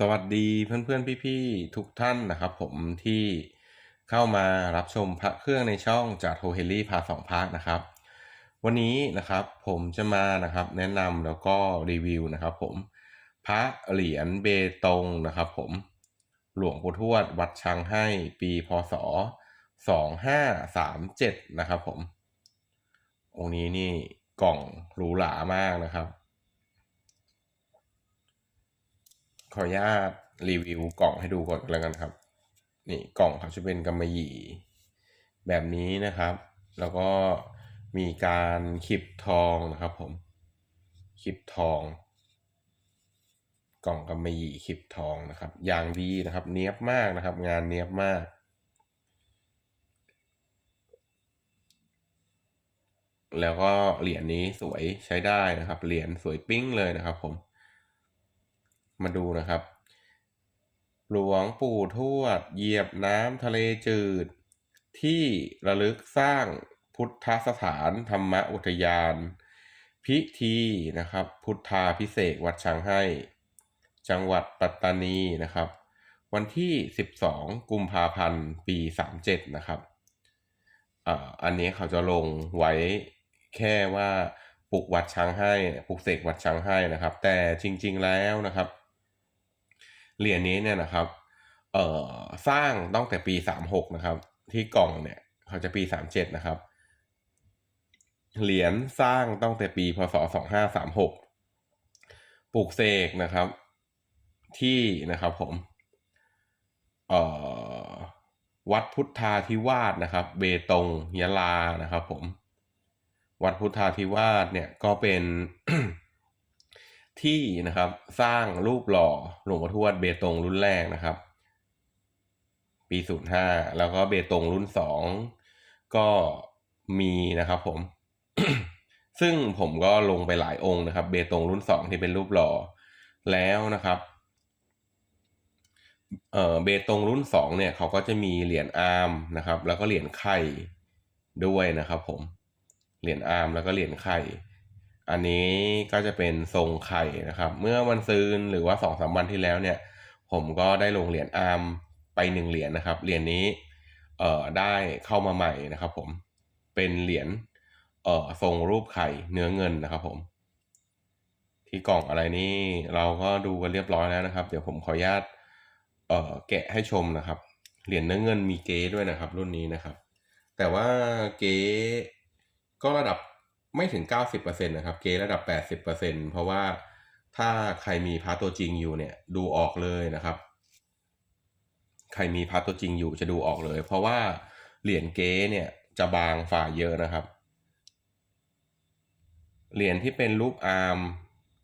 สวัสดีเพื่อนๆ พี่ๆ ทุกท่านนะครับผมที่เข้ามารับชมพระเครื่องในช่องจากโทเฮลี่พาสองพาร์ทนะครับ วันนี้นะครับผมจะมานะครับแนะนำแล้วก็รีวิวนะครับผมพระเหรียญเบตงนะครับผมหลวงปู่ทวดวัดช้างให้ปีพศสองห้าสามเจ็ดนะครับผมองค์นี้นี่กล่องหรูหรามากนะครับ ขออนุญาตรีวิวกล่องให้ดูก่อนแล้วกันครับ นี่กล่องเขาจะเป็นกำมะหยี่แบบนี้นะครับ แล้วก็มีการขีบทองนะครับผมขีบทอง กล่องกำมะหยี่ขีบทองนะครับ อย่างดีนะครับ เนี้ยบมากนะครับ งานเนี้ยบมาก แล้วก็เหรียญนี้สวยใช้ได้นะครับ เหรียญสวยปิ้งเลยนะครับผม มาดูนะครับ หลวงปู่ทวด เหยียบน้ำทะเลจืด ที่ระลึกสร้างพุทธสถานธรรมอุทยาน พิธีนะครับ พุทธาพิเศษวัดช้างให้ จังหวัดปัตตานีนะครับ วันที่ 12 กุมภาพันธ์ ปี 37 นะครับอ่าอันนี้เขาจะลงไว้แค่ว่าปลุกวัดช้างให้ปลุกเสกวัดช้างให้นะครับ แต่จริง ๆแล้วนะครับ เหรียญนี้เนี่ยนะครับเอ่อสร้างตั้งแต่ปี 36 นะครับ ที่กล่องเนี่ยเขาจะปี 37 นะครับ เหรียญสร้างตั้งแต่ปีพศ 2536 ปลูกเสกนะครับ ที่นะครับผมเอ่อวัดพุทธาธิวาสนะครับ เบตงยะลานะครับ ผม วัดพุทธาธิวาสเนี่ยก็เป็น ที่นะครับสร้างรูปหล่อหลวงพ่อทวดเบตงรุ่นแรกนะครับ ปี 05 แล้วก็เบตงรุ่น 2 ก็มีนะครับผม ซึ่งผมก็ลงไปหลายองค์นะครับ เบตงรุ่น 2 ที่เป็นรูปหล่อแล้วนะครับเออเบตงรุ่น 2 เนี่ยเขาก็จะมีเหรียญอาร์มนะครับ แล้วก็เหรียญไข่ด้วยนะครับ ผมเหรียญอาร์มแล้วก็เหรียญไข่ อันนี้ก็จะเป็นทรงไข่นะครับ เมื่อวันซืนหรือว่าสองสามวันที่แล้วเนี่ย ผมก็ได้ลงเหรียญอาร์มไปหนึ่งเหรียญนะครับ เหรียญนี้เอ่อได้เข้ามาใหม่นะครับ ผมเป็นเหรียญเอ่อทรงรูปไข่เนื้อเงินนะครับ ผม ที่กล่องอะไรนี่เราก็ดูกันเรียบร้อยแล้วนะครับ เดี๋ยวผมขออนุญาตเอ่อแกะให้ชมนะครับ เหรียญเนื้อเงินมีเก๊ด้วยนะครับ รุ่นนี้นะครับ แต่ว่าเก๊ก็ระดับ ไม่ถึง 90%นะครับเก๊ระดับ 80%เพราะว่าถ้าใครมีพาร์ตตัวจริงอยู่เนี่ยดูออกเลยนะครับ ใครมีพาร์ตตัวจริงอยู่จะดูออกเลย เพราะว่าเหรียญเก๊เนี่ยจะบางฝ่าเยอะนะครับ เหรียญที่เป็นรูปอาร์ม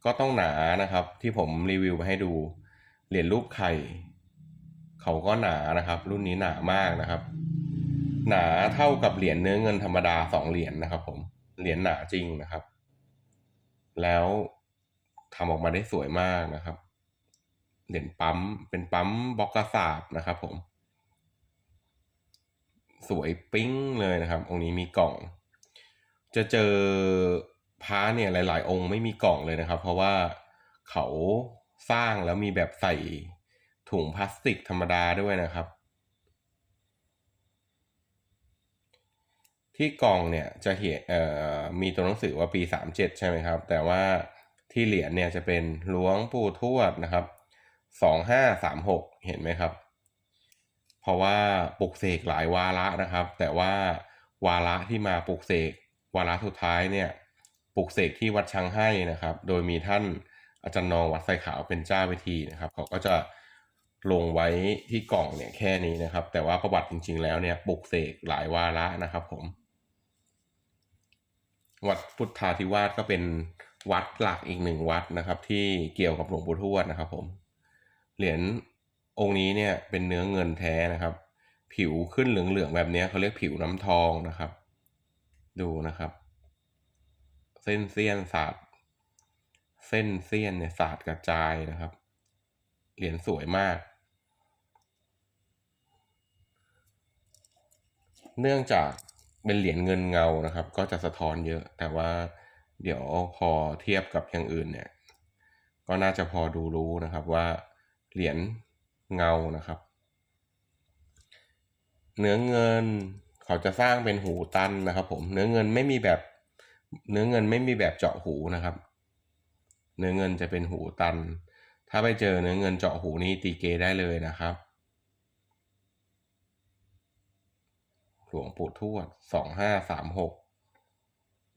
ก็ต้องหนานะครับ ที่ผมรีวิวมาให้ดู เหรียญรูปไข่ เขาก็หนานะครับ รุ่นนี้หนามากนะครับ หนาเท่ากับเหรียญเนื้อเงินธรรมดาสองเหรียญนะครับผม เหรียญหนาจริงนะครับ แล้วทำออกมาได้สวยมากนะครับ เหรียญปั๊มเป็นปั๊มบล็อกกระสาบนะครับ ผม สวยปิ้งเลยนะครับ องค์นี้มีกล่อง จะเจอพระเนี่ยหลาย ๆ องค์ไม่มีกล่องเลยนะครับ เพราะว่าเขาสร้างแล้วมีแบบใส่ถุงพลาสติกธรรมดาด้วยนะครับ ที่กล่องเนี่ยจะเห็นเอ่อมีตัวหนังสือว่าปี 37 ใช่ไหมครับ แต่ว่าที่เหรียญเนี่ยจะเป็นหลวงปู่ทวดนะครับ 2536 เห็นไหมครับ เพราะว่าปลุกเสกหลายวาระนะครับ แต่ว่าวาระที่มาปลุกเสกวาระสุดท้ายเนี่ยปลุกเสกที่วัดช้างให้นะครับ โดยมีท่านอาจารย์นองวัดไซขาวเป็นเจ้าพิธีนะครับ เขาก็จะลงไว้ที่กล่องเนี่ยแค่นี้นะครับ แต่ว่าประวัติจริง ๆ แล้วเนี่ยปลุกเสกหลายวาระนะครับผม วัดพุทธาธิวาสก็เป็นวัดหลักอีกหนึ่งวัดนะครับ ที่เกี่ยวกับหลวงปู่ทวดนะครับ ผม เหรียญองค์นี้เนี่ยเป็นเนื้อเงินแท้นะครับ ผิวขึ้นเหลืองๆแบบนี้เขาเรียกผิวน้ำทองนะครับ ดูนะครับ เส้นเสี้ยนสาดเส้นเสี้ยนเนี่ยสาดกระจายนะครับ เหรียญสวยมาก เนื่องจาก เป็นเหรียญเงินเงานะครับ ก็จะสะท้อนเยอะ แต่ว่าเดี๋ยวพอเทียบกับอย่างอื่นเนี่ย ก็น่าจะพอดูรู้นะครับว่าเหรียญเงานะครับ เนื้อเงินเขาจะสร้างเป็นหูตันนะครับ ผมเนื้อเงินไม่มีแบบ เนื้อเงินไม่มีแบบเจาะหูนะครับ เนื้อเงินจะเป็นหูตัน ถ้าไปเจอเนื้อเงินเจาะหูนี้ตีเกได้เลยนะครับ หลวงปู่ทวดสองห้าสามหก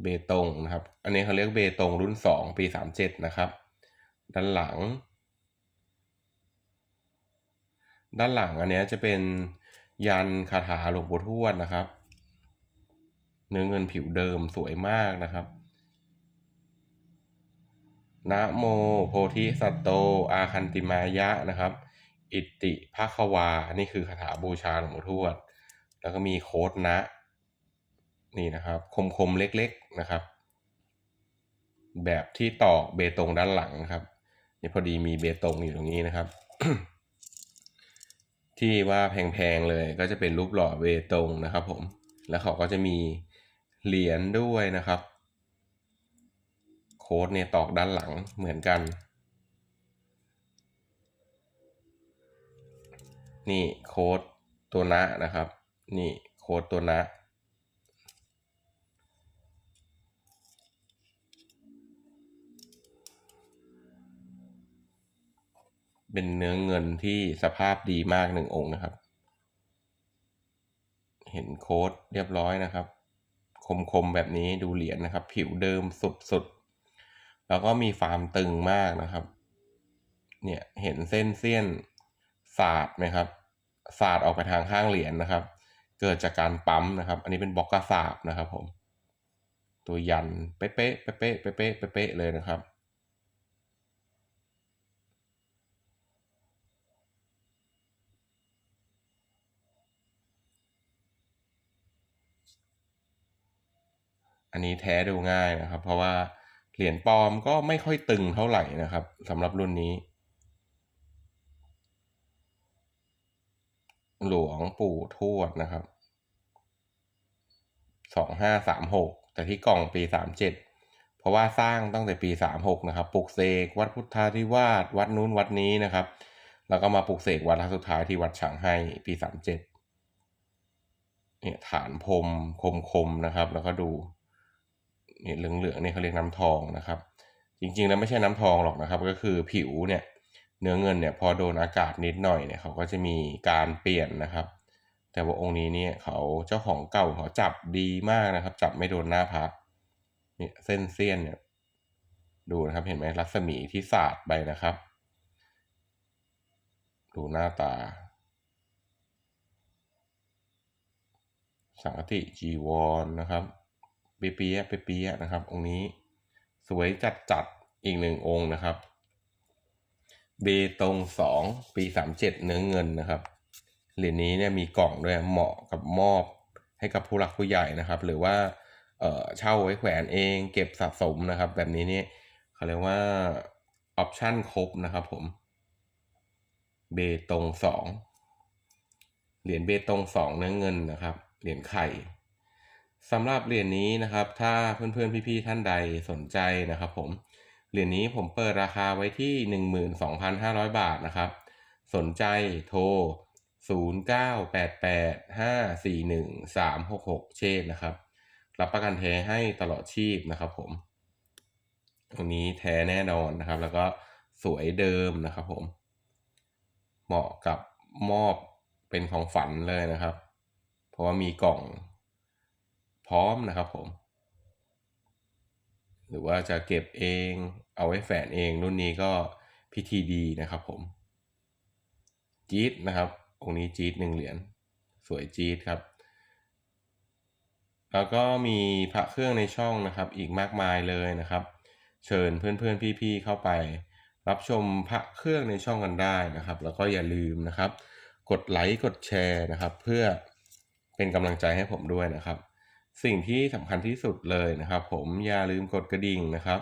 เบตงนะครับ อันนี้เขาเรียกเบตงรุ่นสองปีสามเจ็ดนะครับ ด้านหลัง ด้านหลังอันนี้จะเป็นยันคาถาหลวงปู่ทวดนะครับ เนื้อเงินผิวเดิมสวยมากนะครับนะโมโพธิสัตโต อาคันติมายะนะครับ อิติภาควา นี่คือคาถาบูชาหลวงปู่ทวด แล้วก็มีโค้ดนะ นี่นะครับ คมๆเล็กๆนะครับ แบบที่ตอกเบตงด้านหลังนะครับนี่พอดีมีเบตงอยู่ตรงนี้นะครับ ที่ว่าแพงๆเลยก็จะเป็นรูปหล่อเบตงนะครับ ผม แล้วเขาก็จะมีเหรียญด้วยนะครับ โค้ดเนี่ยตอกด้านหลังเหมือนกัน นี่โค้ดตัวนะนะครับ นี่โค้ดตัวนะเป็นเนื้อเงินที่สภาพดีมากหนึ่งองค์นะครับ เห็นโค้ดเรียบร้อยนะครับ คมๆแบบนี้ดูเหรียญนะครับ ผิวเดิมสุดๆ แล้วก็มีฟาร์มตึงมากนะครับ เนี่ยเห็นเส้นเสี้ยนสาดไหมครับสาดออกไปทางข้างเหรียญนะครับ เกิดจากการปั๊มนะครับ อันนี้เป็นบล็อกกระสาบนะครับผม ตัวยันเป๊ะเป๊ะๆเป๊ะๆเป๊ะๆเป๊ะๆเลยนะครับอันนี้แท้ดูง่ายนะครับ เพราะว่าเหรียญปลอมก็ไม่ค่อยตึงเท่าไหร่นะครับสำหรับรุ่นนี้ หลวงปู่ทวดนะครับ สองห้าสามหกแต่ที่กล่องปีสามเจ็ดเพราะว่าสร้างตั้งแต่ปีสามหกนะครับปลุกเสกวัดพุทธาธิวาสวัดนู้นวัดนี้นะครับ แล้วก็มาปลุกเสกวัดสุดท้ายที่วัดฉางให้ปีสามเจ็ดเนี่ยฐานพรมคมคมนะครับ แล้วก็ดูเนี่ยเหลืองๆเนี่ยเขาเรียกน้ำทองนะครับ จริงๆแล้วไม่ใช่น้ำทองหรอกนะครับ ก็คือผิวเนี่ยเนื้อเงินเนี่ยพอโดนอากาศนิดหน่อยเนี่ยเขาก็จะมีการเปลี่ยนนะครับ แต่ว่าองค์นี้เนี่ยเขาเจ้าของเก่าเขาจับดีมากนะครับ จับไม่โดนหน้าพระเนี่ยเส้นเสี้ยนเนี่ยดูนะครับเห็นไหมรัศมีที่สาดไปนะครับ ดูหน้าตา สังฆติจีวรนนะครับเปียะเปียนะครับ องค์นี้สวยจัดจัดอีกหนึ่งองค์นะครับเบตงสองปีสามเจ็ดเนื้อเงินนะครับ เหรียญนี้เนี่ยมีกล่องด้วยเหมาะกับมอบให้กับผู้หลักผู้ใหญ่นะครับ หรือว่าเอ่อเช่าไว้แขวนเองเก็บสะสมนะครับ แบบนี้เนี่ยเขาเรียกว่าออปชั่นครบนะครับผมเบตงสองเหรียญเบตงสองเนื้อเงินนะครับ เหรียญไข่สำหรับเหรียญนี้นะครับ ถ้าเพื่อนๆพี่ๆท่านใดสนใจนะครับ ผมเหรียญนี้ผมเปิดราคาไว้ที่ 12,500 บาทนะครับ สนใจโทร 0988541366 เชษนะครับ รับประกันแท้ให้ตลอดชีพนะครับผม ตรงนี้แท้แน่นอนนะครับ แล้วก็สวยเดิมนะครับผม เหมาะกับมอบเป็นของฝันเลยนะครับ เพราะว่ามีกล่องพร้อมนะครับผม หรือว่าจะเก็บเองเอาไว้แฝนเองรุ่นนี้ก็พิธีดีนะครับผมจี๊ดนะครับ องค์นี้จี๊ดหนึ่งเหรียญสวยจี๊ดครับ แล้วก็มีพระเครื่องในช่องนะครับ อีกมากมายเลยนะครับ เชิญเพื่อนๆพี่ๆเข้าไป รับชมพระเครื่องในช่องกันได้นะครับ แล้วก็อย่าลืมนะครับ กดไลค์กดแชร์นะครับ เพื่อเป็นกำลังใจให้ผมด้วยนะครับ สิ่งที่สำคัญที่สุดเลยนะครับ ผมอย่าลืมกดกระดิ่งนะครับ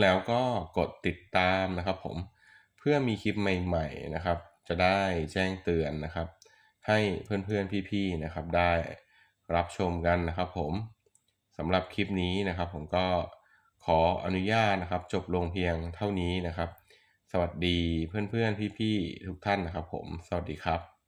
แล้วก็กดติดตามนะครับ ผมเพื่อมีคลิปใหม่ ๆนะครับ จะได้แจ้งเตือนนะครับ ให้เพื่อนๆพี่ๆนะครับ ได้รับชมกันนะครับผมสำหรับคลิปนี้นะครับ ผมก็ขออนุญาตนะครับ จบลงเพียงเท่านี้นะครับ สวัสดีเพื่อนๆพี่ๆทุกท่านนะครับ ผม สวัสดีครับ